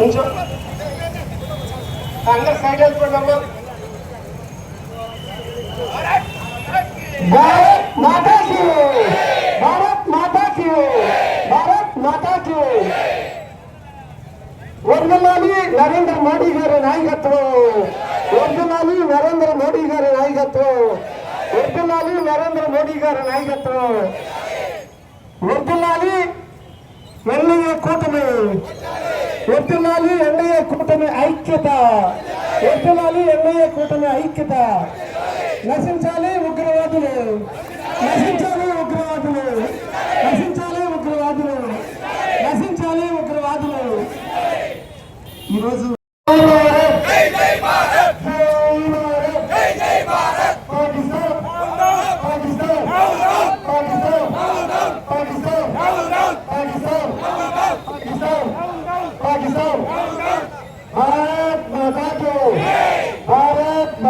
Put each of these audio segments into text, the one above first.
కొంచెం అందరు సైడ్ వెళ్ళిపోయినమ్మా भारत माता की भारत माता की भारत माता की వందనాలి నరేంద్ర మోడీ గారి నాయకత్వం వందనాలి నరేంద్ర మోడీ గారి నాయకత్వం వందనాలి నరేంద్ర మోడీ గారి నాయకత్వం వందనాలి ఎన్ఐఏ కూటమి వర్గలాలి ఎన్ఐఏ కూటమి ఐక్యత. వర్గలాలి ఎన్ఐఏ కూటమి ఐక్యత. నశించాలి ఉగ్రవాదులు.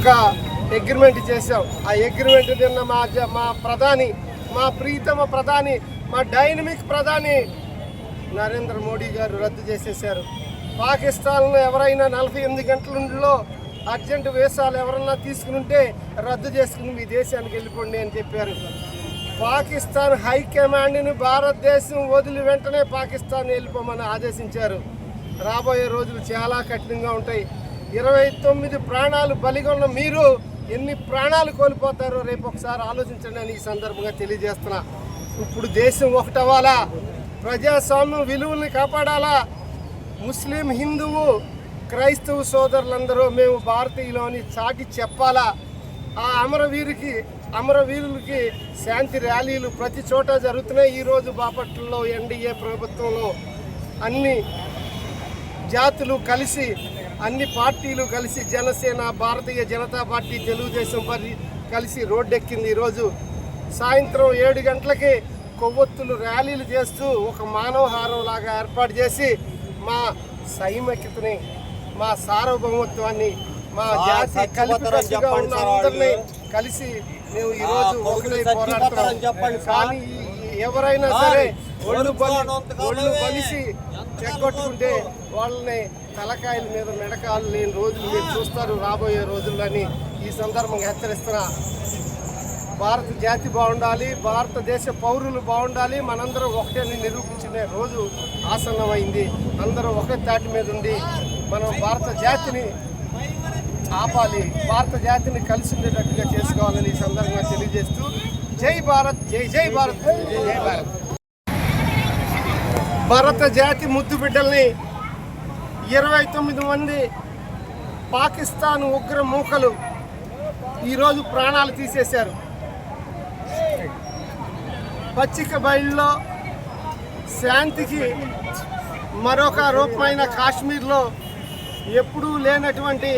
ఒక అగ్రిమెంట్ చేశాం. ఆ అగ్రిమెంట్ నిన్న మా మా ప్రధాని మా ప్రీతమ ప్రధాని మా డైనమిక్ ప్రధాని నరేంద్ర మోడీ గారు రద్దు చేసేశారు. పాకిస్తాన్లో ఎవరైనా నలభై ఎనిమిది గంటలలో అర్జెంట్ వేసాలు ఎవరన్నా తీసుకుని ఉంటే రద్దు చేసుకుని మీ దేశానికి వెళ్ళిపోండి అని చెప్పారు. పాకిస్తాన్ హైకమాండ్ని భారతదేశం వదిలి వెంటనే పాకిస్తాన్ వెళ్ళిపోమని ఆదేశించారు. రాబోయే రోజులు చాలా కఠినంగా ఉంటాయి. ఇరవై తొమ్మిది ప్రాణాలు బలిగొన్న మీరు ఎన్ని ప్రాణాలు కోల్పోతారో రేపు ఒకసారి ఆలోచించండి అని ఈ సందర్భంగా తెలియజేస్తున్నా. ఇప్పుడు దేశం ఒకటవ్వాలా? ప్రజాస్వామ్యం విలువల్ని కాపాడాలా? ముస్లిం హిందువు క్రైస్తవ సోదరులందరూ మేము భారతీయులని చాటి చెప్పాలా? ఆ అమరవీరికి అమరవీరులకి శాంతి ర్యాలీలు ప్రతి చోట జరుగుతున్నాయి. ఈరోజు బాపట్లలో ఎన్డీఏ ప్రభుత్వంలో అన్ని జాతులు కలిసి అన్ని పార్టీలు కలిసి జనసేన భారతీయ జనతా పార్టీ తెలుగుదేశం పార్టీ కలిసి రోడ్డెక్కింది. ఈరోజు సాయంత్రం ఏడు గంటలకి కొవ్వొత్తులు ర్యాలీలు చేస్తూ ఒక మానవహారం లాగా ఏర్పాటు చేసి మా సైమక్యతని మా సార్వభౌమత్వాన్ని మా జాతి ఉన్న అందరినీ కలిసి మేము ఈరోజు ఒకటై పోరాడుతున్నాం. కానీ ఎవరైనా సరే ఒళ్ళు బలి ఒళ్ళు బలిసి చెక్కొట్టుకుంటే వాళ్ళని తలకాయల మీద మెడకాలు లేని రోజులు మీరు చూస్తారు రాబోయే రోజుల్లోని ఈ సందర్భంగా హెచ్చరిస్తున్నా భారత జాతి బాగుండాలి భారతదేశ పౌరులు బాగుండాలి మనందరూ ఒకటేని నిరూపించుకునే రోజు ఆసన్నమైంది. అందరూ ఒకే తాటి మీద ఉండి మనం భారత జాతిని ఆపాలి భారత జాతిని కలిసి ఉండేటట్టుగా చేసుకోవాలని ఈ సందర్భంగా తెలియజేస్తూ జై భారత్ జై జై భారత్ జై జై భారత్. భరత జాతి ముద్దు బిడ్డల్ని ఇరవై తొమ్మిది మంది పాకిస్తాన్ ఉగ్ర మూకలు ఈరోజు ప్రాణాలు తీసేశారు. పచ్చిక బయలులో శాంతికి మరొక రూపమైన కాశ్మీర్లో ఎప్పుడూ లేనటువంటి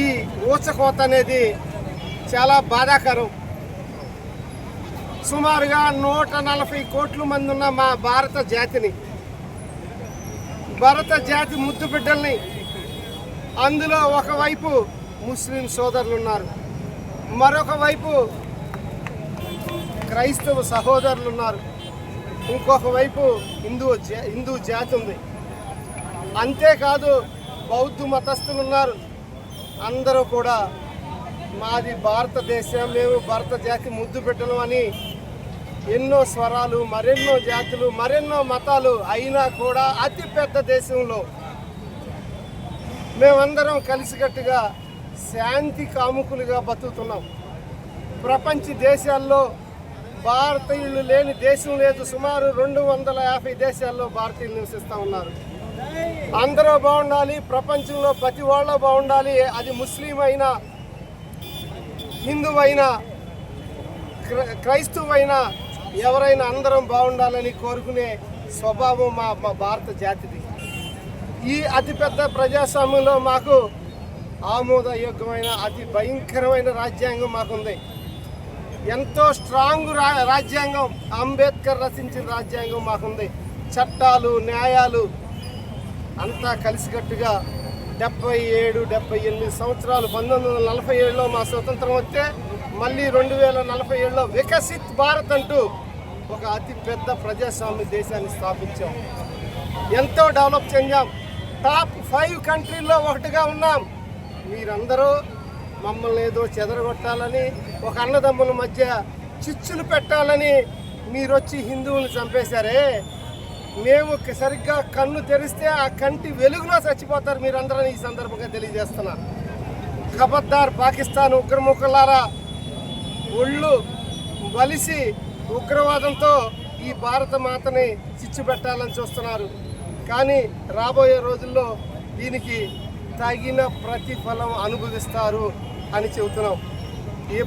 ఈ ఊచకోత అనేది చాలా బాధాకరం. సుమారుగా నూట నలభై కోట్ల మంది ఉన్న మా భారత జాతిని భారత జాతి ముద్దు బిడ్డల్ని అందులో ఒకవైపు ముస్లిం సోదరులు ఉన్నారు మరొక వైపు క్రైస్తవ సహోదరులు ఉన్నారు ఇంకొక వైపు హిందూ జా- హిందూ జాతి ఉంది. అంతేకాదు బౌద్ధ మతస్థులు ఉన్నారు అందరూ కూడా మాది భారతదేశం మేము భారత జాతి ముద్దు పెట్టడం అని ఎన్నో స్వరాలు మరెన్నో జాతులు మరెన్నో మతాలు అయినా కూడా అతి పెద్ద దేశంలో మేమందరం కలిసికట్టుగా శాంతి కాముకులుగా బతుకుతున్నాం. ప్రపంచ దేశాల్లో భారతీయులు లేని దేశం లేదు. సుమారు రెండు వందల యాభై దేశాల్లో భారతీయులు నివసిస్తూ ఉన్నారు. అందరూ బాగుండాలి ప్రపంచంలో ప్రతి వాళ్ళు బాగుండాలి అది ముస్లిం అయినా హిందువైనా క్రైస్తవైనా క్ర- ఎవరైనా అందరం బాగుండాలని కోరుకునే స్వభావం మా మా భారత జాతిది. ఈ అతిపెద్ద ప్రజాస్వామ్యంలో మాకు ఆమోదయోగ్యమైన అతి భయంకరమైన రాజ్యాంగం మాకుంది. ఎంతో స్ట్రాంగ్ రా రాజ్యాంగం అంబేద్కర్ రచించిన రాజ్యాంగం మాకుంది. చట్టాలు న్యాయాలు అంతా కలిసికట్టుగా డెబ్బై ఏడు డెబ్బై ఎనిమిది సంవత్సరాలు పంతొమ్మిది వందల నలభై ఏడులో మా స్వతంత్రం వస్తే మళ్ళీ రెండు వేల నలభై ఏడులో వికసిత్ భారత్ అంటూ ఒక అతిపెద్ద ప్రజాస్వామ్య దేశాన్ని స్థాపించాం. ఎంతో డెవలప్ చెందాం. టాప్ ఫైవ్ కంట్రీల్లో ఒకటిగా ఉన్నాం. మీరందరూ మమ్మల్ని ఏదో చెదరగొట్టాలని ఒక అన్నదమ్ముల మధ్య చిచ్చులు పెట్టాలని మీరు వచ్చి హిందువులు చంపేశారే? మేము సరిగ్గా కన్ను తెరిస్తే ఆ కంటి వెలుగులో చచ్చిపోతారు మీరందరూ ఈ సందర్భంగా తెలియజేస్తున్నారు ఖబర్దార్ పాకిస్తాన్ ఉగ్రముఖులారా ఒళ్ళు వలిసి ఉగ్రవాదంతో ఈ భారత మాతని చిచ్చు పెట్టాలని చూస్తున్నారు. కానీ రాబోయే రోజుల్లో దీనికి తగిన ప్రతిఫలం అనుభవిస్తారు అని చెబుతున్నాం.